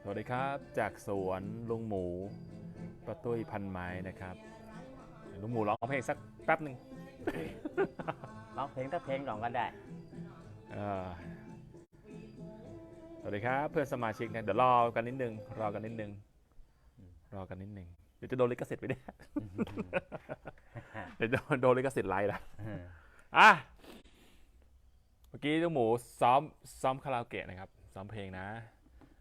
สวัสดีครับจากสวนลุงหมูประตุ้ยพันไม้นะครับลุงหมูร้องเพลงสักแป๊บหนึ่งร้องเพลงถ้าเพลงก่อนก็ได้เอ่อสวัสดีครับเพื่อนสมาชิกนะเดี๋ยวรอกันนิดนึงรอกันนิดนึงรอกันนิดนึงเดี๋ยวจะโดนลิขสิทธิ์ไปเนี่ยเดี๋ยวจะโดนลิขสิทธิ์ไลน์ละอะเมื่อกี้ลุงหมูซ้อมซ้อมคาราโอเกะนะครับซ้อมเพลงนะ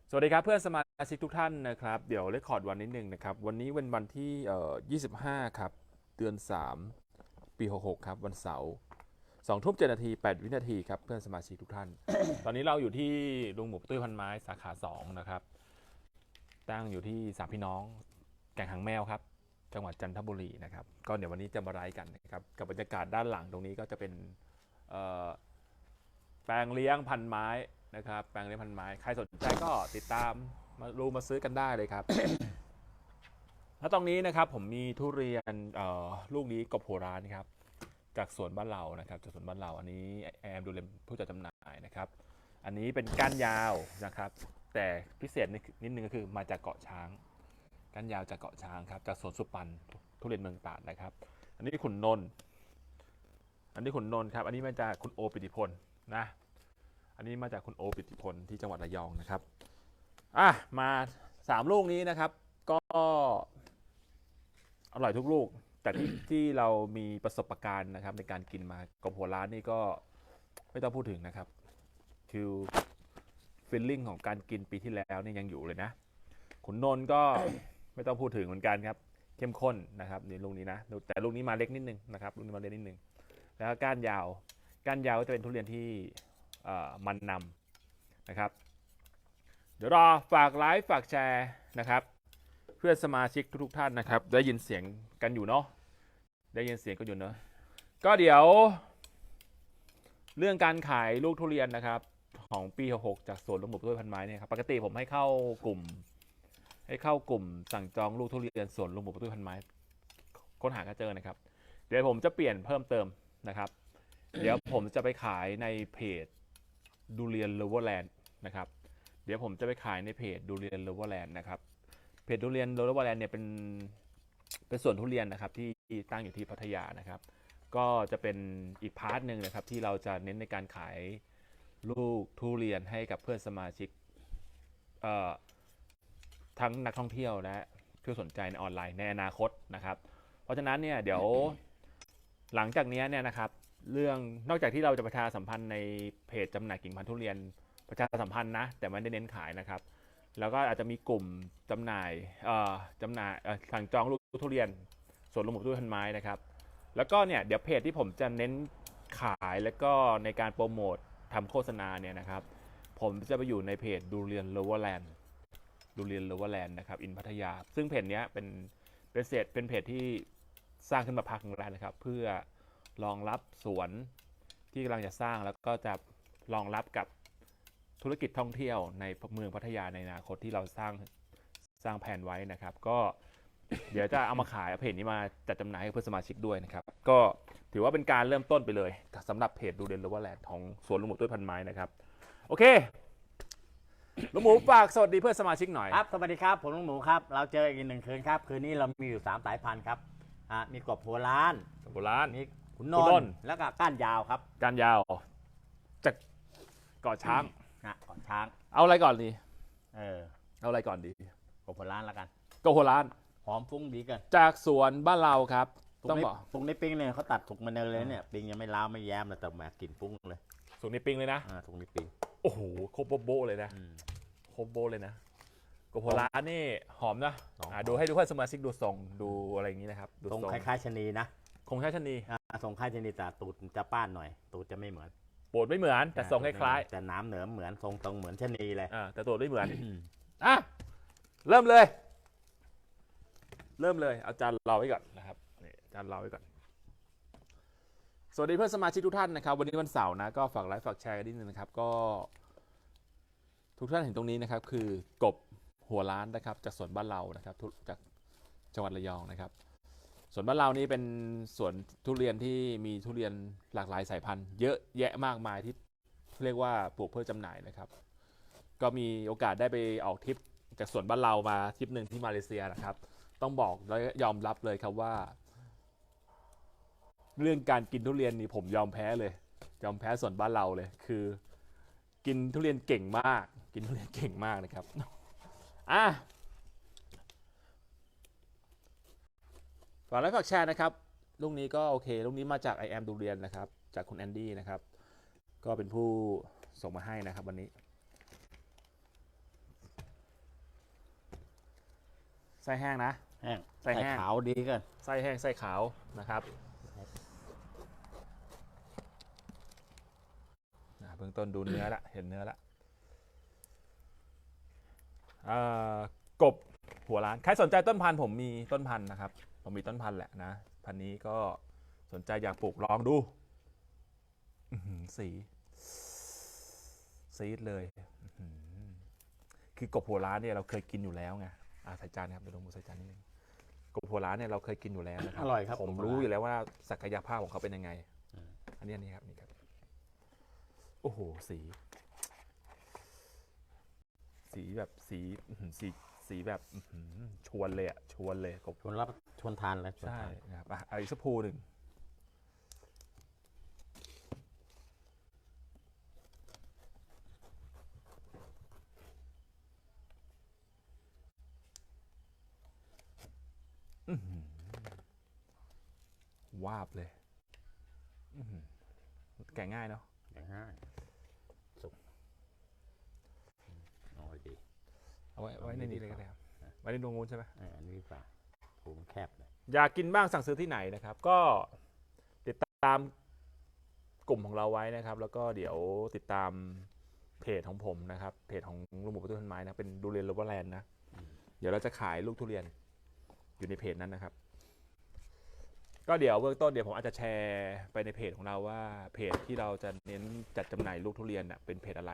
สวัสดีครับเพื่อนสมาชิกทุกท่านนะครับเดี๋ยวเลคคอร์ดวันนิดนึงนะครับวันนี้เป็นวันที่เอ่อ25 ครับ เดือน 3 ปี 66 ครับวันเสาร์2ทุ่ม7นาที8วินาทีครับเพื่อนสมาชิกทุกท่าน ตอนนี้เราอยู่ที่ลุงหมูตุ้ยพันไม้สาขา2นะครับตั้งอยู่ที่สามพี่น้องแก่งหางแมวครับ จังหวัดจันทบุรีนะครับก็เดี๋ยววันนี้จะมาไลฟ์กันนะครับกับบรรยากาศด้านหลังตรงนี้ก็จะเป็นเอ่อแปลงเลี้ยงพันไม้ นะครับแปลงเลี้ยงพันไม้ ใครสนใจก็ติดตามมารูมาซื้อกันได้เลยครับ แล้วตรงนี้นะครับผมมีทุเรียนเอ่อลูกนี้กบโหรานครับ จากสวนบ้านเรานะครับจากสวนบ้านเราอันนี้แอมดูเลมผู้จัดจำหน่ายนะครับ อันนี้เป็นก้านยาวนะครับ แต่พิเศษนิดนึงก็คือมาจากเกาะช้าง ก้านยาวจากเกาะช้างครับจากสวนสุปันทุเรียนเมืองตราดนะครับ อันนี้ขุนนนท์อันนี้ขุนนนท์ครับ อันนี้มาจากคุณโอปิติพลนะ อันนี้มาจากคุณโอปิติพลที่จังหวัดระยองนะครับอะมาสามลูกนี้นะครับ ก็อร่อยทุกลูก แต่ที่ที่เรามีประสบการณ์นะครับ ในการกินมากบหัวร้านนี่ก็ไม่ต้องพูดถึงนะครับคือฟีลลิ่งของการกินปีที่แล้วนี่ยังอยู่เลยนะขุนนนก็ไม่ต้องพูดถึงเหมือนกันครับ เข้มข้นนะครับนี่ลูกนี้นะแต่ลูกนี้มาเล็กนิดนึงนะครับลูกนี้มาเล็กนิดนึงแล้วก้านยาวก้านยาวก็จะเป็นทุเรียนที่ มันนำนะครับ เดี๋ยวรอฝากไลฟ์ฝากแชร์นะครับ เพื่อนสมาชิกทุกท่านนะครับ ได้ยินเสียงกันอยู่เนาะได้ยินเสียงกันอยู่เนาะก็เดี๋ยว เรื่องการขายลูกทุเรียนนะครับ ของปี 66 จากสวนลุงหมูด้วยพันไม้เนี่ยครับปกติผมให้เข้ากลุ่ม ให้เข้ากลุ่มสั่งจองลูกทุเรียนสวนลุงหมูด้วยพันไม้ค้นหาก็เจอนะครับ เดี๋ยวผมจะเปลี่ยนเพิ่มเติมนะครับ เดี๋ยวผมจะไปขายในเพจ ดูเรียนเลเวอร์แลนด์นะครับ เดี๋ยวผมจะไปขายในเพจดูเรียนเลเวอร์แลนด์นะครับเพจดูเรียนเลเวอร์แลนด์เนี่ยเป็นเป็นส่วนทุเรียนนะครับที่ตั้งอยู่ที่พัทยานะครับ ก็จะเป็นอีกพาร์ทหนึ่งนะครับที่เราจะเน้นในการขายลูกทุเรียนให้กับเพื่อนสมาชิกทั้งนักท่องเที่ยวและผู้สนใจในออนไลน์ในอนาคตนะครับ เพราะฉะนั้นเนี่ยเดี๋ยวหลังจากนี้เนี่ยนะครับ เรื่องนอกจากที่เราจะประชาสัมพันธ์ในเพจจำหน่ายกิ่งพันธุ์ทุเรียนประชาสัมพันธ์นะ แต่ไม่ได้เน้นขายนะครับ แล้วก็อาจจะมีกลุ่มจำหน่ายเอ่อจำหน่ายสั่งจองลูกทุเรียนสวนลุงหมูทุเรียนพันไม้นะครับ แล้วก็เนี่ยเดี๋ยวเพจที่ผมจะเน้นขายแล้วก็ในการโปรโมททำโฆษณาเนี่ยนะครับ ผมจะไปอยู่ในเพจดูเรียนโลเวอร์แลนด์ดูเรียนโลเวอร์แลนด์นะครับอินพัทยา ซึ่งเพจเนี้ยเป็นเป็นเพจเป็นเพจที่สร้างขึ้นมาพักหนึ่งแล้วนะครับ เพื่อ รองรับสวนที่กำลังจะสร้างแล้วก็จะรองรับกับธุรกิจท่องเที่ยวในเมืองพัทยาในอนาคตที่เราสร้างสร้างแผนไว้นะครับ ก็เดี๋ยวจะเอามาขายเอาเพจนี้มาจัดจำหน่ายให้เพื่อนสมาชิกด้วยนะครับ ก็ถือว่าเป็นการเริ่มต้นไปเลยสำหรับเพจดูเดนโลเวอร์แลนด์ของสวนลุงหมูด้วยพันไม้นะครับ โอเคลุงหมูฝากสวัสดีเพื่อนสมาชิกหน่อย ครับ สวัสดีครับ ผมลุงหมูครับ เราเจออีกหนึ่งคืนครับ คืนนี้เรามีอยู่ 3 สายพันธุ์ครับอะมีกบหัวล้าน โบราณ มี ขุนนขุนนนนท์ ท์แล้วก็ก้านยาวครับการยาวจากเกาะช้าง นะก่อนช้าง เอาอะไรก่อนดีเออเอาอะไรก่อนดีกบหัวล้านแล้วกัน โกโหร้าน หอมฟุ้งดีเกันจากสวนบ้านเราครับตรต้องงนี้บอกตรงนี้ปิ้งเนี่ยเขาตัดถูกมาเลยเนี่ยปิ้งยังไม่ล้าวไม่แย้มเลยแต่แหมกลิ่นฟุ้งเลยสวนนี้ปิงเลยนะ อ่าตรงนี้ปิ้งโอ้โหโคบโบะเลยนะอืม โคบโบะเลยนะโกโหร้านนี่หอมนะหอม อ่าดูให้ดูเพื่อนสมาชิกดูทรงดูอะไรอย่างนี้นะครับดูตรงทรงคล้ายๆชะนีนะ คงใช้ชะนีอ่า ทรงคล้ายชะนีแต่ตูดจะป้านหน่อย ตูดจะไม่เหมือนโปรดไม่เหมือน แต่ทรงคล้ายแต่น้ำเหนือเหมือนทรงตรงเหมือนชะนีเลยๆอ่าแต่ตัวไม่เหมือนอืมอะเริ่มเลย เริ่มเลยเอาจานเราไว้ก่อนนะครับนี่จานเราไว้ก่อนสวัสดีเพื่อนสมาชิกทุกท่านนะครับ วันนี้วันเสาร์นะก็ฝากไลค์ฝากแชร์กันนิดนึงนะครับ ก็ทุกท่านเห็นตรงนี้นะครับ คือกบหัวล้านนะครับ จากสวนบ้านเรานะครับทุจากจังหวัดระยองนะครับ สวนบ้านเรานี่เป็นสวนทุเรียนที่มีทุเรียนหลากหลายสายพันธุ์ เยอะแยะมากมายที่เรียกว่าปลูกเพื่อจำหน่ายนะครับ ก็มีโอกาสได้ไปออกทริปจากสวนบ้านเรามาทริปหนึ่งที่มาเลเซียนะครับ ต้องบอกและยอมรับเลยครับว่า เรื่องการกินทุเรียนนี่ผมยอมแพ้เลย ยอมแพ้สวนบ้านเราเลยคือ กินทุเรียนเก่งมาก กินทุเรียนเก่งมากนะครับอะ ฝากไลค์ฝากแชร์นะครับลูกนี้ก็โอเคลูกนี้มาจาก I am ดูเรียนนะครับ จากคุณแอนดี้นะครับ ก็เป็นผู้ส่งมาให้นะครับวันนี้ไส้แห้งนะ แห้งใส่แห้ง ขาวดีเกันไส้แห้งไส้ขาวนะครับอะเบื้องต้นดูเนื้อละ เห็นเนื้อละเอ่อกบหัวร้าน ใครสนใจต้นพันธุ์ผมมีต้นพันธุ์นะครับ ผมมีต้นพันธุ์แหละนะ พันธุ์นี้ก็สนใจอยากปลูกลองดูอื้อหือสีซีดเลยอื้อหือคือกบหัวร้านเนี่ยเราเคยกินอยู่แล้วไงอ่าใส่จานครับเดี๋ยวลงมือใส่จานนิดนึงกบหัวร้านเนี่ยเราเคยกินอยู่แล้วนะครัอร่อยครับผมกบหัวรู้ล้านอยู่แล้วว่าศักยภาพของเขาเป็นยังไงอืมอันนี้อันนี้ครับนี่ครับโอ้โหสี สีแบบสีอื้อหือสี สีแบบอื้อหือชวนเลยอะชวนเลยกบชวนรับชวนทานเลยชวนใช่ทานนะครับอะเอาอีกสักพูหนึ่งอื้อหือวาบเลยอื้อหือแกะง่ายเนาะ อย่างง่ายสุกอร่อยดี เอาไว้ไว้ในนี้เลยก็ได้ครับไว้ในดวงงูนใช่ไหมเอออันนี้ป่ะผูมันแคบเลย อยากกินบ้างสั่งซื้อที่ไหนนะครับ ก็ติดตามกลุ่มของเราไว้นะครับ แล้วก็เดี๋ยวติดตามเพจของผมนะครับ เพจของลุงหมูประตูต้นไม้นะเป็นดูเรียนโรเบอร์แลนด์นะ เดี๋ยวเราจะขายลูกทุเรียนอยู่ในเพจนั้นนะครับ ก็เดี๋ยวเบื้องต้นเดี๋ยวผมอาจจะแชร์ไปในเพจของเราว่าเพจที่เราจะเน้นจัดจำหน่ายลูกทุเรียนน่ะเป็นเพจอะไร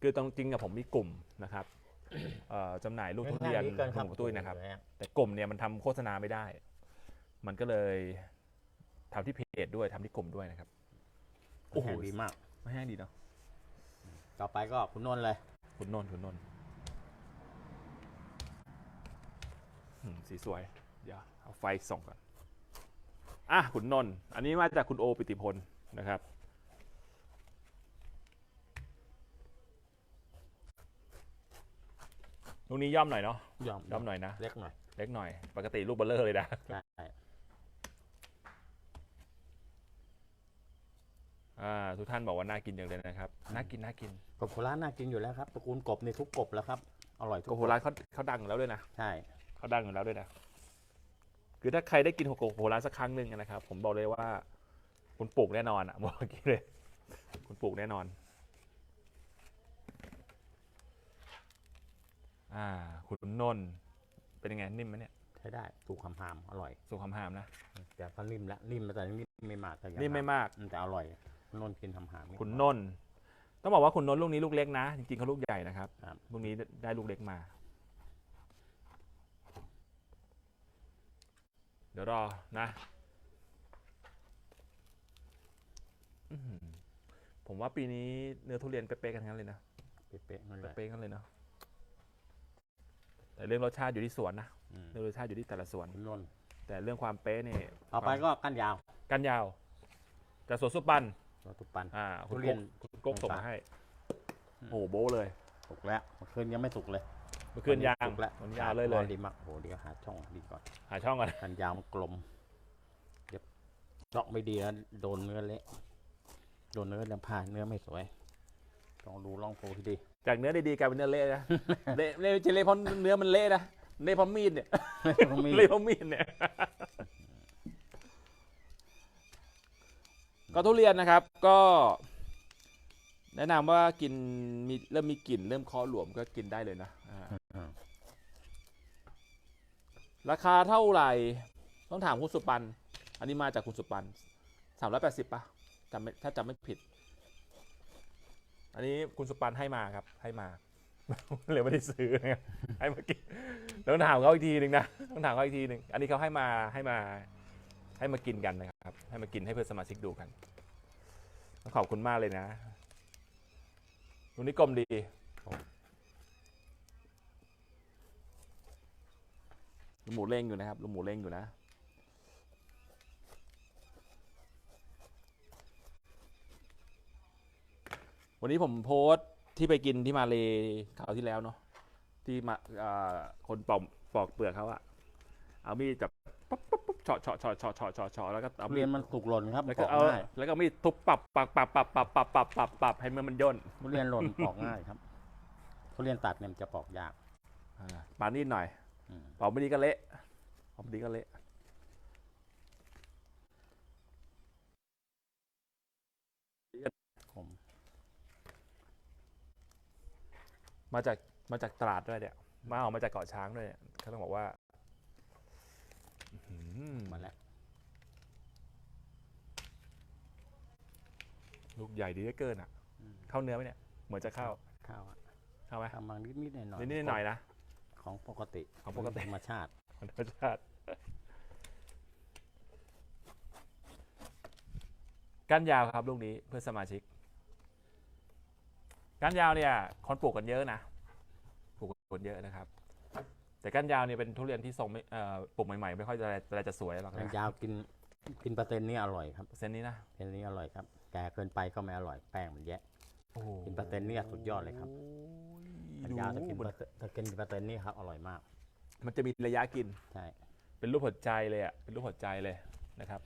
คือตรงจริงกับผมมีกลุ่มนะครับ เอ่อจำหน่ายลูกทุเรียนเกินของหมูประตูนะครับโอ้โหแต่กลุ่มเนี่ยมันทำโฆษณาไม่ได้ มันก็เลยทำที่เพจด้วยทำที่กลุ่มด้วยนะครับ โอ้โหแห้งดีมาก ไม่แห้งดีเนาะต่อไปก็คุณนนท์เลย คุณนนท์คุณนนท์อืมสีสวย เดี๋ยวเอาไฟส่องก่อน อะคุณนนท์อันนี้มาจากคุณโอปิติพลนะครับ ลูกนี้ย่อมหน่อยเนาะยอมย่อมหน่อยนะ เล็กหน่อยเล็กหน่อย ปกติลูกเบลเลอร์เลยนะ ใช่อ่าทุกท่านบอกว่าน่ากินอย่างเลยนะครับ น่ากินน่ากินกบโคราชน่ากินอยู่แล้วครับตระกูลกบในทุกกบแล้วครับอร่อยทุกโกโฮร้านเขาเขาดังอยู่แล้วด้วยนะใช่เขาดังอยู่แล้วด้วยนะ คือถ้าใครได้กินโกโฮร้านสักครั้งหนึ่งนะครับ ผมบอกเลยว่า คุณปลูกแน่นอนอะบอกเมื่อกี้เลย คุณปลูกแน่นอน อ่าคุณนนท์เป็นยังไงนิ่มไหมเนี่ยใช้ได้ถูกคำหามอร่อย สุขหามๆนะแต่ก็นิ่มแล้วนิ่มแล้วแต่นิ่มไม่มากแต่ยังนิ่มไม่มากอืแต่อร่อยนนท์กินทำหามคุณนนท์ต้องบอกว่าคุณนนท์ลูกนี้ลูกเล็กนะ จริงๆเขาลูกใหญ่นะครับครับลูกนี้ได้ลูกเล็กมา เดี๋ยวรอนะอื้อหือผมว่าปีนี้เนื้อทุเรียนเป๊ะๆกันทั้งนั้นเลยนะเป๊ะๆนั่นแหละเป๊ะๆกันเลยเนาะ แต่เรื่องรสชาติอยู่ที่สวนนะอืมเรื่องรสชาติอยู่ที่แต่ละสวนคุณนนท์แต่เรื่องความเป๊ะนี่ต่อไปก็ก้านยาวกันยาวจากสวนสุปันตัวตุกปัน อ่าคุณทุเรีกยนกคุณกกส่งมาให้โอ้โหโบ้เลยสุกแล้วเมื่อคืนยังไม่สุกเลยเมื่อคืนยางสุกแล้ววันนี้ยาวเลยเลร้อยนดีมากโอ้โหเดี๋ยวหาช่องดีก่อนหาช่องก่อนกันยาวมันกลมเดี๋ยวเจาะไม่ดีแล้วโดนเนื้อเละโดนเนื้อลำพาเนื้อไม่สวย ต้องดูร่องโพที่ดีจากเนื้อดีๆกลายเป็นเนื้อเละนะเละเละจะเละเพราะเนื้อมันเละนะเละเพราะมีดเนี่ยต้องมีเละเพราะมีดเนี่ยก็ทุเรียนนะครับก็ แนะนำว่ากินมีเริ่มมีกลิ่นเริ่มเคอหลวมก็กินได้เลยนะอ่าอืมราคาเท่าไหร่ ต้องถามคุณสุปัน อันนี้มาจากคุณสุปันสามร้อยแปดสิบป่ะจำไม่ถ้าจำไม่ผิด อันนี้คุณสุปันให้มาครับ ให้มาเลยไม่ได้ซื้อนะครับให้มากินต้องถามเขาอีกทีหนึ่งนะต้องถามเขาอีกทีหนึ่งอันนี้เขาให้มาให้มาให้มากินกันนะครับ ให้มากินให้เพื่อนสมาชิกดูกันต้องขอบคุณมากเลยนะดูนี่กลมดีลุงหมูเร่งอยู่นะครับลุงหมูเร่งอยู่นะ วันนี้ผมโพสต์ที่ไปกินที่มาเลคราวที่แล้วเนาะที่มาอ่าคนปอกปอกเปลือกเขาอะเอามีดจับปั๊บปั๊บปั๊บเฉาะเฉาะเฉาะเฉาะเฉาะเฉาะเฉาะแล้วก็เอาทุมีเรียดนมันสุกหล่นครับแล้วปก็อกเอาง่ายแล้วก็เอามีดทุบปับปับปับปับปับปับปับปับปับปับให้มันมันย่นทุเรียนหล่น ปอกง่ายครับทุเรียนตัดเนี่ยมันจะปอกยาก อ่าปาดนิดหน่อยอืม ปอกไม่ดีก็เละปอกไม่ดีก็เละ ผม มาจากมาจากตราดด้วยเนี่ยมาเอามาจากเกาะช้างด้วยเนี่ยเขาต้องบอกว่าอื้อหือมาแล้วลูกใหญ่ดีเหลือเกินอะอืมเข้าเนื้อไหมเนี่ย เหมือนจะเข้าข้าวอะเข้าไหมทำบางนิดนิดหน่อยหน่อยนิดๆหน่อยๆนะ ของปกติของปกติ ธรรมชาติธรรมชาติก้านยาวครับลูกนี้เพื่อสมาชิก ก้านยาวเนี่ยคนปลูกกันเยอะนะปลูกกันเยอะนะครับ แต่ก้านยาวเนี่ยเป็นทุเรียนที่ทรงไม่เอ่อปลูกใหม่ๆไม่ค่อยจะอะไรจะสวยหรอกแตงนะยาวกินกินเปอร์เซ็นต์นี่อร่อยครับเส้นนี้นะเปอร์เซ็นต์นี้อร่อยครับแก่เกินไปก็ไม่อร่อยแป้งมันแยะกินเปอร์เซ็นต์เนี่ยสุดยอดเลยครับแตงยาวถ้ากินดูเปอร์เซ็นต์ถ้ากินเปอร์เซ็นต์นี่ครับอร่อยมากมันจะมีระยะกิน ใช่เป็นรูปหัวใจเลยอะ เป็นรูปหัวใจเลยนะครับ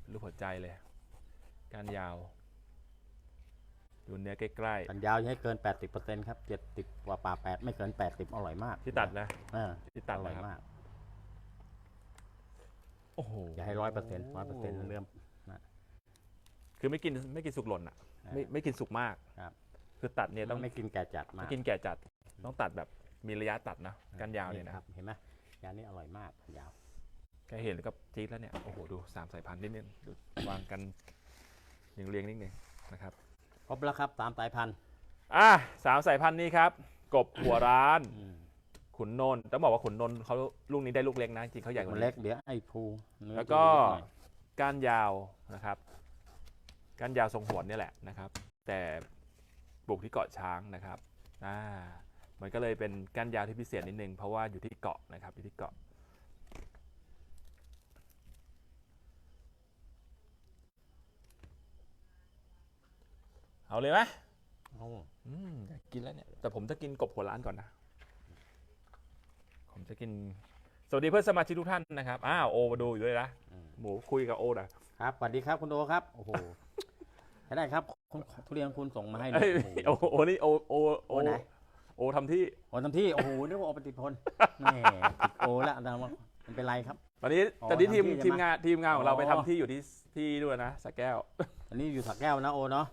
เป็นรูปหัวใจเลย การยาว ดูเนื้อใกล้กันยาวอย่าให้เกิน 80%ครับ 70กว่าป่า8ไม่เกิน 80 อร่อยมากๆที่ตัดนะ อ่าที่ตัดอร่อยนะครับ มาก โอ้โหอย่าให้ร้อยเปอร์เซ็นต์ร้อยเปอร์เซ็นต์เริ่มคือไม่กินไม่กินสุกหล่นอะอ่าไม่ไม่กินสุกมาก ครับ คือตัดเนี่ยต้องไม่กินแก่จัดมาไม่กกินแก่จัด ต้องตัดแบบมีระยะตัดนะการยาวเนี่ยนะครับ เห็นไหมยาวนี่อร่อยมากกันยาว แค่เห็นแล้วก็จี๊ดแล้วเนี่ย โอ้โห ดูสามสายพันธุ์นิดนึงดูวางกันเรียงเรียงๆนิดนึงนะครับคร บแล้วครับตามสายพันธุ์อะสามสายพันธุ์นี้ครับ กบหัวร้าน อืมขุนนนท์ต้องบอกว่าขุนนนท์เขาลูกนี้ได้ลูกเล็กนะจริงเขาใหญ่กว่ามันนี้ เล็กเดี๋ยวไอ้ภูเนื้อแล้วก็ จะเล็หน่อยก้านยาวนะครับ ก้านยาวทรงหวนเนี่ยแหละนะครับ แต่ปลูกที่เกาะช้างนะครับอ่ามันก็เลยเป็นก้านยาวที่พิเศษนิดนึงเพราะว่าอยู่ที่เกาะนะครับอยู่ที่เกาะ เอาเลยไหมโอ้อืมอยากกินแล้วเนี่ย แต่ผมจะกินกบหัวร้านก่อนนะ ผมจะกิน สวัสดีเพื่อนสมาชิกทุกท่านนะครับ อ้าวโอมาดูอยู่ด้วยนะอืมหมูคุยกับโอนะ ครับสวัสดีครับคุณโอครับโอ้โหใช้ได้ครับคุณทุเรียนคุณส่งมาให้เอ้ยโอ้โหโอโอนี่โอโอโอไหนโอทำที่ โอ้ทำที่โอ้โหนึกว่าโอปฏิพลแม่ติดโอแล้วแต่ว่ามันเป็นไรครับตอนนี้อ๋อตอนนี้ทีมทำที่ทีมใช่ไหมงานทีมงานของเราอ๋อ ไปทำที่อยู่ที่ ที่ด้วยนะสระแก้ว อันนี้อยู่สักแก้วนะโอเนาะ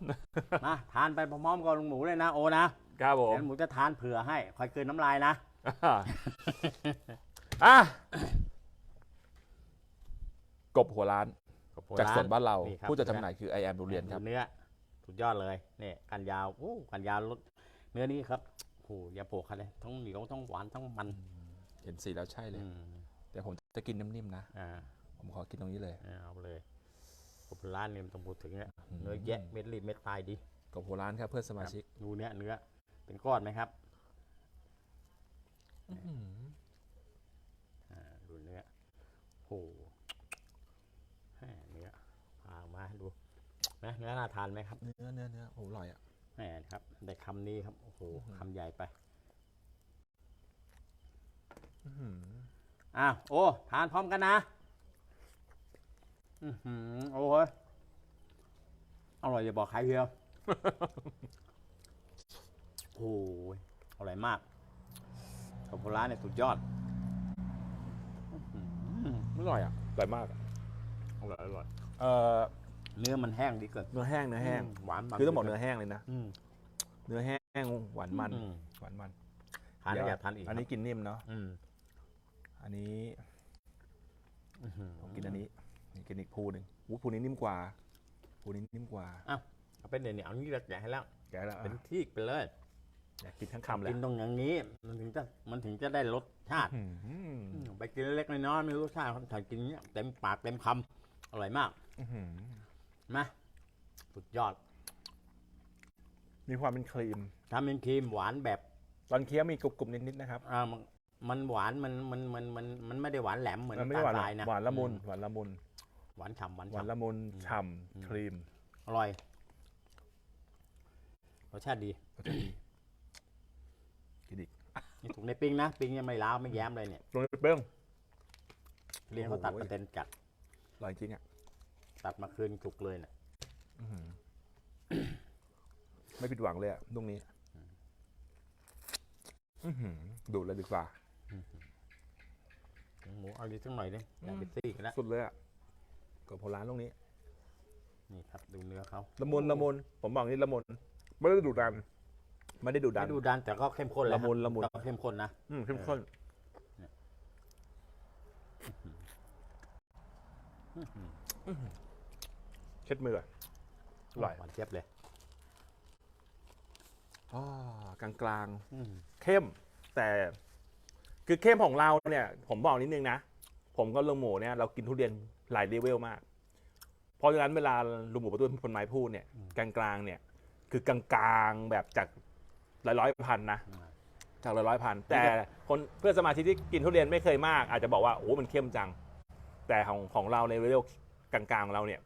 มาทานไปพร้อมๆกับลุงหมูเลยนะโอนะครับผมเดี๋ยวลุงหมูจะทานเผื่อให้คอยเกินน้ำลายนะอ่าอะกบหัวร้าน จากสวนบ้านเรานี่ครับผู้จัดจำหน่ายคือ I am ดูเรียนครับ เนื้อสุดยอดเลยนี่กันยาวโอ้กันยาวรสเนื้อนี้ครับโอ้โหอย่าโปกกันเลยทั้งเหนียวทั้งหวานทั้งมันเห็นสีแล้วใช่เลย อืมแต่ผมจะกินนิ่มๆนะ อ่าผมขอกินตรงนี้เลย เอาเลย ผมร้านเนี่ยมันต้องพูดถึงเนี่ยเนื้อแยะเม็ดรีบเม็ดตายดีกบหัวร้านครับเพื่อนสมาชิกดูเนื้อเนื้อเป็นก้อนไหมครับอ่าดูเนื้อโอ้โหแหม่เนื้อพามาให้ดูนะเนื้อน่าทานไหมครับ เนื้อเนื้อเนื้อโอ้โหอร่อยอะ แหมครับได้คำนี้ครับโอ้โหคำใหญ่ไปอื้อหืออ้าวโอ้ทานพร้อมกันนะ อือหือโอ้ยอร่อยอย่าบอกใครเชียวโอ้ยอร่อยมากข้าวโพดร้านเนี่ยสุดยอดอื้อหืออร่อยอะอร่อยมากอะอร่อยอร่อยเอ่อเนื้อมันแห้งดีเกิน เนื้อแห้งเนื้อแห้งมหวานมัน คือต้องบอกเนื้อแห้งเลยนะอืม เนื้อแห้งหวานมันอืม หวานมันทานแล้วเดี๋อยยากทานอีกอันนี้ครับกินนิ่มเนาะอืมอันนี้อื้อหือผมกินอันนี้ นี่กินอีกภูหนึ่งอู้ภูนี้นิ่มกว่าภูนี้นิ่มกว่าเอาเป็นเดี๋ยวนี้เอานี้แกะให้แล้วแกะแล้วเป็นอะที่ไปเลยอยากกินทั้งคำเลยกินตรงอย่างนี้ มันถึงจะมันถึงจะได้รสชาติอื้อหืออืมไปกินเล็กๆน้อยๆไม่รู้รสชาติถ่ายกินเนี้ยเต็มปากเต็มคำอร่อยมากอื้อหือนะสุดยอด มีความเป็นครีมทำเป็นครีมหวานแบบ ตอนเคี้ยวมีกรุบๆนิดๆนะครับอ่ามันมันหวานมันมันมันมันมันไม่ได้หวานแหลมเหมือนมันไม่น้ำได้หวานตาลทรายนะหวานละมุนอืหวานละมุน หวานฉ่ำหวานหวานฉ่ำละมุนอืมฉ่อืมำครีมอร่อยรสชาติดีกินอีกนี่ถูกในปิ้งนะ ปิ้งยังไม่ล้าวไม่แย้มเลยเนี่ยลงไปเปิ้งเลี้ยงเขาตัดโอ้โหเปอร์เซ็นต์จัดอร่อยจริงอะตัดมาคืนจุกเลยเนี่ยอื้อหือไม่ผิดหวังเลยอะตรงนี้อื้อหือดูดเลยดีกว่าหมูเอาดีสักหน่อยดิอยากไปซี่กันแล้วสุดเลยอะ กับโบราณตรงนี้นี่ครับดูเนื้อเขาละมุนละมุนผมบอกนี่ละมุนไม่ได้ดุดัน ไม่ได้ดุดันไม่ดูดันแต่ก็เข้มข้นเลยละมุนละมุน ก็เข้มข้นนะ อืมเข้มข้นเช็ดมือก่อนอร่อยหวานเจี๊ยบเลยอ่ากลางกลางๆ อืมเข้มแต่คือเข้มของเราเนี่ย ผมบอกนิดนึงนะ ผมก็ลุงหมูเนี่ยเรากินทุเรียน หลายเลเวลมาก เพราะฉะนั้นเวลาลุงหมูประตูคนไม้พูดเนี่ยกลางๆเนี่ย คือกลางๆแบบจากหลายร้อยพันนะจากหลายร้อยพัน แต่คนเพื่อนสมาชิกที่กินทุเรียนไม่เคยมาก อาจจะบอกว่าโอ้มันเข้มจัง แต่ของของเราในเลเวลกลางๆของเราเนี่ย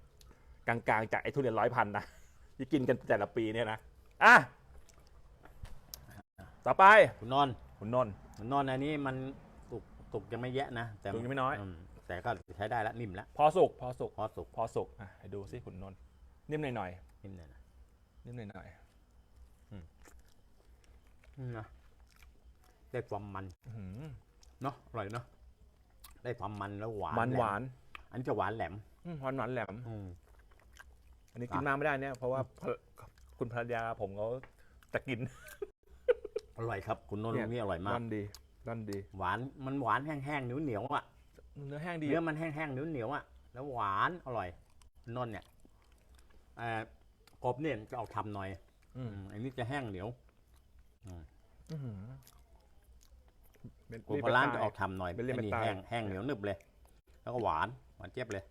กลางๆจากไอ้ทุเรียนร้อยพันนะที่กินกันแต่ละปีเนี่ยนะอะต่อไปคุณนนท์คุณนนท์คุณนนท์อันนี้มันสุกสุกยังไม่แยะนะ แต่สุกยังไม่น้อยม แต่ก็ใช้ได้แล้วนิ่มแล้วพอสุกพอสุกพอสุกพอสุกอะให้ดูสิคุณนนท์นิ่มหน่อยนิ่มเลยนะๆนิ่มหน่อยอืมนะได้ความมันๆอื้อหือเนาะอร่อยเนาะได้ความมันแล้วหวานมันแลหวานอันนี้จะหวานแหลมอืมหวานหวานแหลม อืม อันนี้กินมากไม่ได้เนี่ย เพราะว่าภรคุณภรรยาผมเขาจะกิน อร่อยครับ คุณนนท์เนี่ย ลูกนี้อร่อยมากด้านดีด้านดี หวานมันหวานแห้งๆเหนียวเหนียวๆอะ เนื้อแห้งดีเนื้อมันแห้งๆเหนียวเหนียวๆอะแล้วหวานอร่อยคุณนนท์เนี่ยเอ่อกบเนี่ยจะออกทำหน่อย อืมอืมอันนี้จะแห้งเหนียวอื้อหือเป็นกบโบราณจะออกทำหน่อยเป็นเลี่ยนอันนี้เป็นตายแห้งแห้งเหนียวหนึบเลย แล้วก็หวานหวานเจี๊ยบเลย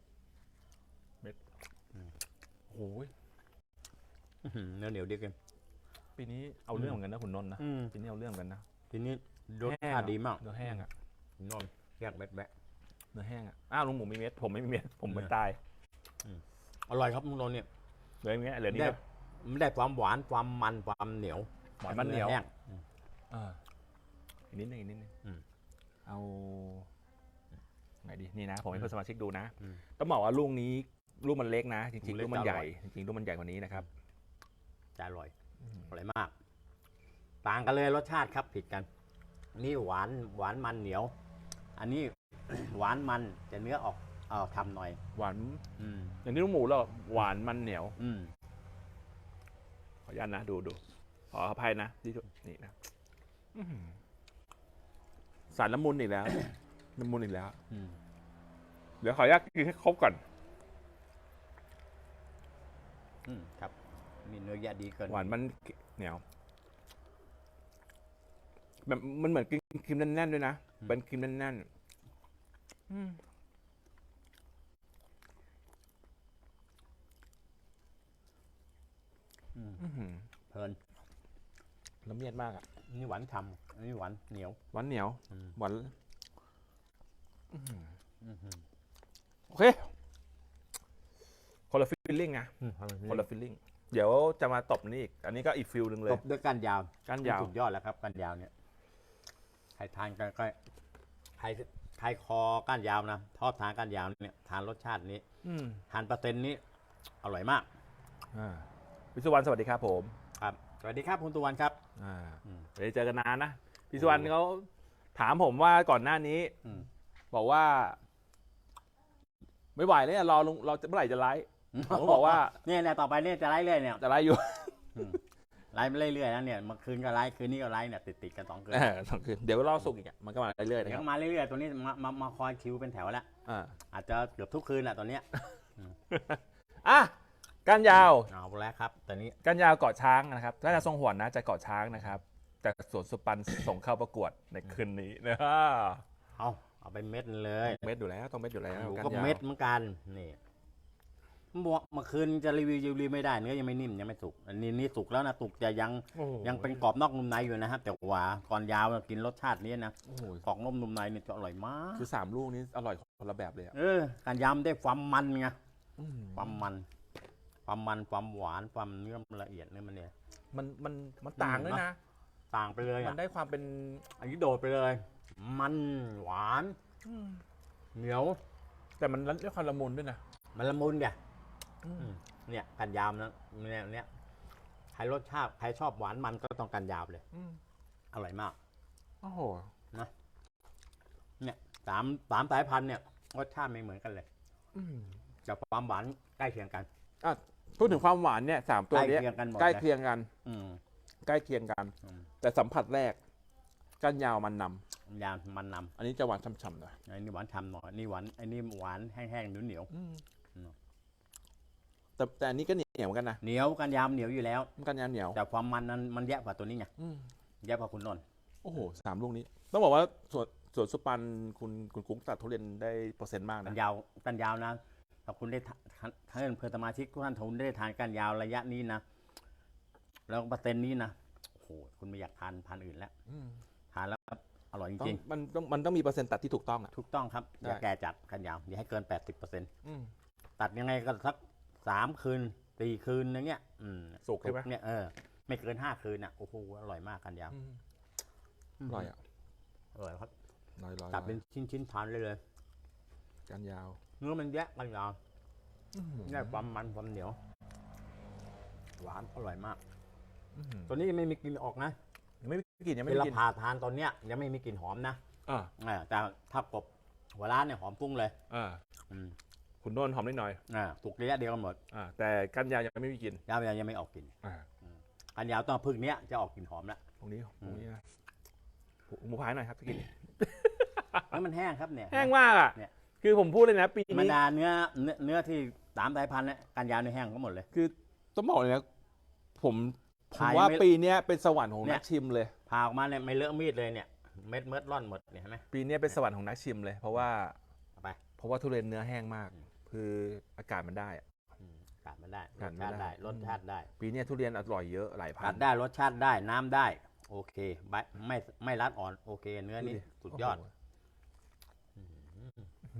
โอ้โหอื้อหือเนื้อเหนียวดีเกันปีนี้เอาเรื่องเหมือนกันนะคุณนนท์นะอืมปีนี้เอาเรื่องเหมือนกันนะทีนี้รสแห้งชาติดีมากเนื้อแห้งอะคุณนนท์แยกเม็ดแบะ เนื้อแห้งอะอ้าวลุงหมูมีเม็ดผมไม่มีเม็ดผมไม่เออตายอร่อยครับคุณนนท์เนี่ยเหลืออย่างเงี้ยเหลือนี่ได้ครับมันได้ความหวานความมันความเหนียวหวานมันเหนียวแห้งอ่าอีกนิดนึงอีกนิดนึงอืมเอาไงดีนี่นะ ผมให้เพื่อนสมาชิกดูนะอืมต้องบอกว่าลูกนี้ลูกมันเล็กนะจริงลูๆกเล็กลูกมันจะอใหร่ญ่อยจริงๆลูกมันใหญ่กว่านี้นะครับจะอร่อยอร่อยมาก ต่างกันเลยรสชาติครับผิดกัน นี่หวานหวานมันเหนียว อันนี้ หวานมันแต่เนื้อออกเอาทำหน่อย หวาน อืม อย่างที่ลูกหมูเราหวานมันเหนียว อืม ขออนุญาตนะ ดูดูขออภัยนะที่นี่นะอื้อหือสารละมุนอีกแล้ว ละมุนอีกแล้ว อืม เดี๋ยวขออนุญาตกินให้ครบก่อน อืมครับ มีเนื้อแยะดีเกินหวานมันเหนียวแบบมันเหมือนกินครีมแน่นๆด้วยนะเป็นครีมแน่นๆอืมอืมอื้อหือ เพลินละเมียดมากอะ อันนี่หวานฉ่ำอันนี้หวานเหนียว หวานเหนียว อืม หวานอื้อหือโอเค คนละฟีลลิ่งนะคนละฟีลลิ่ง เดี๋ยวจะมาตบนี่อีก อันนี้ก็อีกฟิลหนึ่งเลตย บด้วยก้านยาวก้านยาว สุดยอดแล้วครับก้านยาวเนี่ย ใครทานก็ก็ใคร ใครคอก้านยาวนะทอดทานก้านยาวเนี่ยทานรสชาตินี้อืมทานเปอร์เซ็นต์นี้อร่อยมากอ่าพิสุวรรณสวัสดีครับผมครับสวัสดีครับคุณตุวันครับ อ่าอืมเดี๋ยวเจอกันนานนะพิสุวรรณเขาถามผมว่าก่อนหน้านี้ อืม บอกว่า ไม่ไหวเลยอะรอลงเราจะเมื่อไหร่จะไลฟ์ผมก็บอกว่า เนี่ยเนี่ยต่อไปเนี่ยจะไล่เรื่อยเนี่ย จะไลฟ์อยู่ ไล่ไปเรื่อยๆนะเนี่ยเมื่อคืนก็ไล่คืนนี้ก็ไล่เนี่ยติดติดๆกันสองคืนเออสองคืนเดี๋ยวรอสุกร์อีกอะมันก็มาเรื่อยๆนะเดี๋คยวรับก็มาเรื่อยๆตัวนี้มามามาคอยคิวเป็นแถวแล้วอ่าอาจจะเกือบทุกคืนแหละตอนเนี้ยอะก้านยาว เอาแล้วครับตอนนี้ก้านยาวเกาะช้างนะครับถ้าจะทรงหวนนะจะเกาะช้างนะครับแต่สวนสุปัน ส่งเข้าประกวดในคืนนี้นะเอาเอาไปเม็ดเลยเม็ดอยู่แล้วต้องเม็ดอยู่แล้วหนูก้านก็ยาวเม็ดเหมือนกันนี่บอก เมื่อคืนจะรีวิวรีวิวไม่ได้เนื้อยังไม่นิ่มยังไม่สุก อันนี้นี่สุกแล้วนะสุกแต่ยังยังเป็นกรอบนอกนุ่มในอยู่นะครับแต่หวาก่อนยาวกินรสชาตินี้นะโอ้โหกรอบนมนุ่มในเนี่ยจะอร่อยมากคือสามลูกนี้อร่อยคนละแบบเลยอะเออการยำได้ความมันไงอืมความมัน ความมันความหวานความเนื้อมันละเอียดเนื้อมันเนี่ย มันมันมันต่างด้วยนะ ต่างไปเลยมัอะนได้ความเป็นอันนี้โดดไปเลย มันหวาน เหนียวแต่มันได้ความละมุนด้วยนะมันละมุนไง เนี่ยกันยามนะเนี่ยเนี่ยใครรสชาติใครชอบหวานมันก็ต้องกันยาวเลยอร่อยมาก โอ้โหเนี่ยสามสามสายพันธุ์เนี่ยรสชาติไม่เหมือนกันเลยแต่ความหวานใกล้เคียงกันพูดถึงความหวานเนี่ยสามตัวเนี้ยใกล้เคียงกันหมดใกล้เลยเคียงกัน อืม ใกล้เคียงกัน อืม แต่สัมผัสแรกก้านยาวมันนำยามมันนอันนี้จะหวานช่ำๆหน่อยำอันนี้หวานฉ่ำหน่อยอันนี่หวานอันนี้หวานแห้งๆเหนียวเหนียว แต่แต่อันนี้ก็เหนียวเหมือนกันนะๆเหนียวกันยามเหนียวอยู่แล้วมันก้านยาวเหนียวแต่ความมันนั้นมันแย่กว่าตัวนี้ไงแย่กว่าคุณนนท์โอ้โหสามลูกนี้ ต้องบอกว่าสวนสวนสุปันคุณคุณกุ๊กตัดทุเรียนได้เปอร์เซ็นต์มากกันะนยาวกันยาวนะถ้าคุณได้ทานถ้าเพื่อนสมาชิกทุกท่านทุนได้ทานกันยาวระยะนี้นะแล้วเปอร์เซ็นต์นี้นะโอ้โหคุณไม่อยากทานพันธุ์อื่นแล้วทานแล้วอร่อยจต้องริงมันต้องมันต้องมีเปอร์เซ็นต์ตัดที่ถูกต้องอะ ๆถูกต้องครับได้อย่าแก่จัดกันยาวอย่าให้เกิน 80%ตัดยังไงก็สัก สามคืนสี่คืนอย่างเงี้ยอืมสุกใช่ไหม เนี่ยเออไม่เกินห้าคืนอะโอ้โหอร่อยมากกันยาวอร่อยอะอร่อยครับอร่อยอร่อยตัดเป็นชิ้นๆทานเลยเลยก้านยาวเนื้อมันแยกกันยาวได้ความมันความเหนียว หวานอร่อยมาก ตัวนี้ยังไม่มีกลิ่นออกนะยังไม่ได้กินยังไม่เวได้ลากินผ่าทานตอนเนี้ยยังไม่มีกลิ่นหอมนะอ่าอ่าแต่ถ้ากบหัวร้านเนี่ยหอมฟุ้งเลย อ่าอืม คุณโนนหอมนิดหน่อยอ่าถูกระยะเดียวกันหมดอ่าแต่ก้านยาวยังไม่มีกลินยาวเวลายังไม่ออกกลิ่นอ่าอันยาวต้องพึ่งเนี้ยจะออกกลิ่นหอมแล้วตรงนี้ตรงนี้นะหมูพายหน่อยครับตะกี้แล้วมันแห้งครับเนี่ยแห้งมากอะเนี่ยคือผมพูดเลยนะ ปีธรรมนี้ดาเนื้อเนื้อเนื้อที่สามสายพันธุ์เนี่ยกันยาวเนี่ยแห้งก็หมดเลย คือต้องบอกเลยนะผมผมขายว่าไม่ปีเนี้ยเป็นสวรรค์ของเนี่นัยกชิมเลย ผ่าออกมาเนี่ยไม่เลอะมีดเลยเนี่ยเม็ดเม็ดร่อนหมดเนี่ยเห็นไหม ปีเนี้ยเป็นสวรรค์ของนักชิมเลย เพราะว่า เอาไป เพราะว่าทุเรียนเนื้อแห้งมาก อืม คืออากาศมันได้อะ อืมกัดมันได้รกัสดไม่ชาติได้ ได้รสชาติได้ปีเนี้ยทุเรียนอร่อยเยอะหลายพักันดได้รสชาติได้น้ำได้ โอเคใบไม่ไม่รัดอ่อนโอเค เนื้อนี้สุดยอดโอ้โห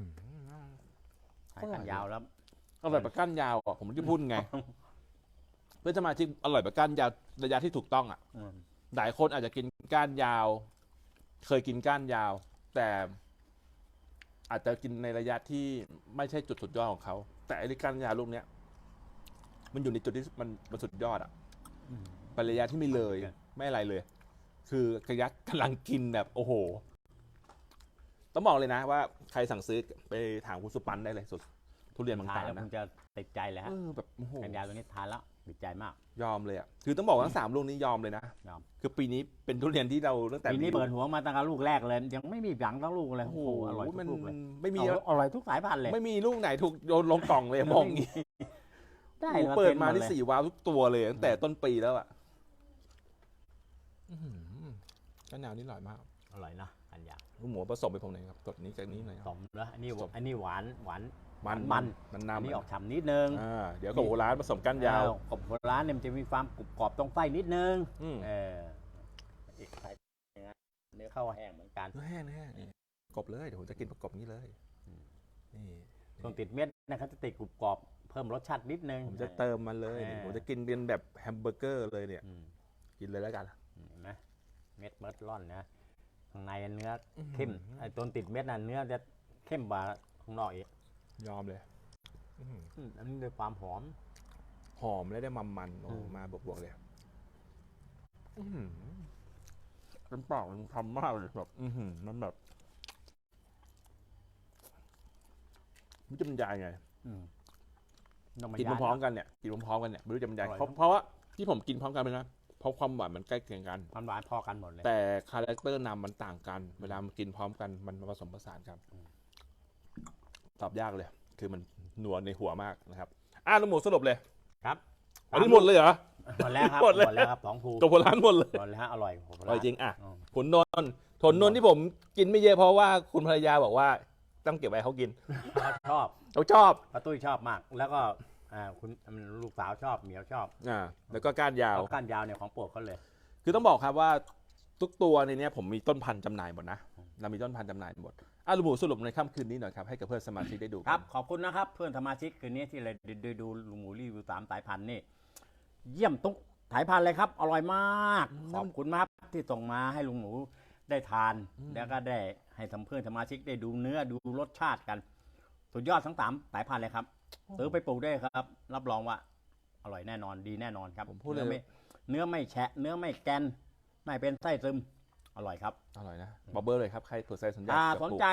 ใช้กันยาวแล้ว อร่อยแบบก้านยาวอะผมจะพูดไง เพื่อนสมาชิกอร่อยแบบก้านยาวระยะที่ถูกต้องอะ อืม หลายคนอาจจะกินก้านยาว เคยกินก้านยาว แต่ อาจจะกินในระยะที่ไม่ใช่จุดสุดยอดของเขา แต่ไอ้ก้านยาวลูกเนี้ยมันอยู่ในจุดที่มันมันสุดยอดอะเป็นระยะที่ไม่เลย ไม่อะไรเลย คือระยะกำลังกินแบบ โอ้โห ต้องบอกเลยนะว่าใครสั่งซื้อไปถามคุณสุปันได้เลยสุดทุเรียนบางทานตาแล้วนะคุณจะติดใจเลยฮะเออแบบโอ้โห กันยาวตัวนี้ทานแล้วติ ดใจมาก ยอมเลยอะคือต้องบอกว่าทั้งสามลูกนี้ยอมเลยนะยอม คือปีนี้เป็นทุเรียนที่เราตั้งแต่ปีนี้เปิดหัวมาตั้งแต่ลูกแรกเลย ยังไม่มีหลังตั้งลูกเลยโอ้โอ้โหโหอร่อยทุมันกลูกเลยไม่มีเอาอร่อยทุกสายพันธุ์เลย ไม่มีลูกไหนถูกโยนลงกล่องเลยมองอย่างงี้ได้โอ้โหรเปิดมาหดที่เลยสี่ว้าวทุกตัวเลยตั้งแต่ต้นปีแล้วอะก้านยาวนี่อร่อยมากอร่อยนะกันยาวลูกหมูผสมไปผมหน่อยครับสดนี้จากนี้หน่อยคสรับมแล้วอันนี้สมอันนี้หวานหวาน มันมัมันนมันอันนำนี้ออกฉ่ำนิดนึงอ่าเดี๋ยวกับโอร้านผสมก้านยาว เออกบโบราณเนี่ยมันจะมีความกรุบกรอบตรงไส้นิดนึงอืม เอออีกไส้เนื้อข้าวแห้งเหมือนกันเนื้อแห้งเนื้อแห้งนี่กบเลยเดี๋ยวผมจะกินประกบนี้เลยอืม นี่ตรงติดเม็ดนะครับจะติดกรุบกรอบเพิ่มรสชาตินิดนึง ผมจะเติมมันเลยเออ ผมจะกินเป็นแบบแฮมเบอร์เกอร์เลยเนี่ย อืมกินเลยแล้วกัน เห็นไหมเม็ดเมิดร่อนนะข้างในเนื้อเข้มไอ้ตัวติดเม็ดน่ะเนื้อจะเข้มกว่าข้างนอกอีก ยอมเลย อื้อหืออืมอันนี้ด้วยความหอม หอมและได้มันมันๆโอ้อืม มาบวกๆเลย อื้อหือเป็นปากมันทำมากเลยแบบอือหือมันแบบไม่รู้จะบรรยายไง อืมต้องากินย่างพร้อมๆกันเนี่ยกินพร้อมๆกันเนี่ยไม่รู้จะบรรยายอร่อยเพราะทั้งเพราะว่าที่ผมกินพร้อมกันเลยนะเพราะความหวานมันใกล้เคียงกันมันหวานพอกันหมดเลย แต่คาแรคเตอร์นำมันต่างกัน เวลามันกินพร้อมกันมันผสมผสานกันอืม ตอบยากเลย คือมันหนวในหัวมากนะครับ อะลุงหมูสรุปเลยครับอันนี้หมดเลยเหรอ หมดแล้วครับหมดเลยหมดแล้วครับสองภูตัวโบราณหมดเลยหมดแล้วฮะอร่อยผมอร่อยจริงอะอืมผลนนท์ผลนนท์ที่ผมกินไม่เยอะเพราะว่าคุณภรรยาบอกว่าต้องเก็บไว้ให้เขากินเขาชอบเขาชอบป้าตุ้ยชอบมาก แล้วก็อ่าคุณลูกสาวชอบเหมียวชอบอ่าแล้วก็ก้านยาวเอาก้านยาวเนี่ยของโปรดเขาเลย คือต้องบอกครับว่าทุกตัวในเนี้ยผมมีต้นพันธุ์จำหน่ายหมดนะ เรามีต้นพันธุ์จำหน่ายหมดอะลุงหมูสรุปในค่ำคืนนี้หน่อยครับให้กับเพื่อนสมาชิกได้ดูกันครับ ขอบคุณนะครับ เพื่อนสมาชิกคืนนี้ที่เลยดูดูลุงหมูรีวิวสามสายพันธุ์นี่ เยี่ยมทุกสายพันธุ์เลยครับ อร่อยมาก ขอบคุณมากที่ส่งมาให้ลุงหมูได้ทาน แล้วก็ได้ให้ทำเพื่อนสมาชิกได้ดูเนื้อดูรสชาติกัน สุดยอดทั้งสามสายพันธุ์เลยครับซื้อไปปลูกได้ครับ รับรองว่า อร่อยแน่นอนดีแน่นอนครับผมพูดเลยนื้อไม่เนื้อไม่แฉะเนื้อไม่แกนไม่เป็นไส้ซึม อร่อยครับ อร่อยนะบอกเบอร์เลยครับ ใครสนใจสนใจถ้าจะปสลูนกใจ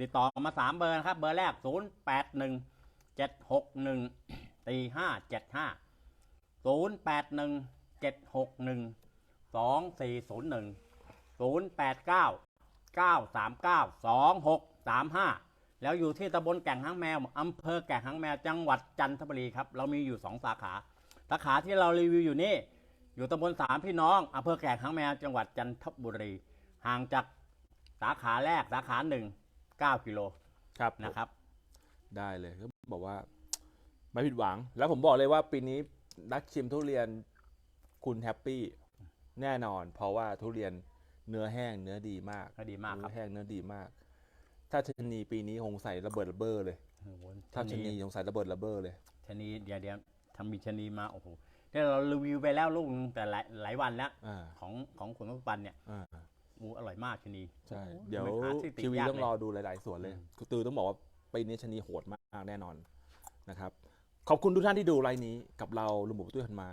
ติดต่อมาสามเบอร์นะครับ เบอร์แรก 0 8 1 7 6 1 4 5 7 5 0 8 1 7 6 1 2 4 0 1 0 8 9 9 3 9 2 6 3 5 แล้วอยู่ที่ตำบลแก่งหางแมวอำเภอแก่งหางแมว จังหวัดจันทบุรีครับ เรามีอยู่สองสาขา สาขาที่เรารีวิวอยู่นี่ อยู่ตำบลสามพี่น้องอำเภอแก่งหางแมวจังหวัดจันทบุรี ห่างจากสาขาแรกสาขาหนึ่งเก้ากิโลครับนะครับ ได้เลยก็บอกว่าไม่ผิดหวัง แล้วผมบอกเลยว่าปีนี้นักชิมทุเรียนคุณแฮปปี้แน่นอน เพราะว่าทุเรียนเนื้อแห้งเนื้อดีมากก็ดีมากครับเนื้อแห้งเนื้อดีมาก ถ้าชะนีปีนี้คงใส่ระเบิดระเบ้อเลยโอ้โหถ้าชะชะนีนีคงใส่ระเบิดระเบ้อเลยชะนีเดี๋ยวเดี๋ยวทำมีชะนีมาโอ้โห เดี๋ยวเรารีวิวไปแล้วลูกนึงแต่หลายหลายวันแล้วอ่า ของของขุนทศปันเนี่ยอ่าอูอร่อยมากชะนี ใช่โอ้โหเดี๋ยวไม่หาที่ติทีวียากต้องเลยรอดูหลาย ๆ ส่วนเลยอืมคือตือต้องบอกว่าปีนี้ชะนีโหดมากแน่นอนนะครับ ขอบคุณทุกท่านที่ดูไลน์นี้กับเราลุงหมูตุ้ยพันไม้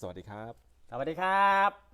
สวัสดีครับ สวัสดีครับ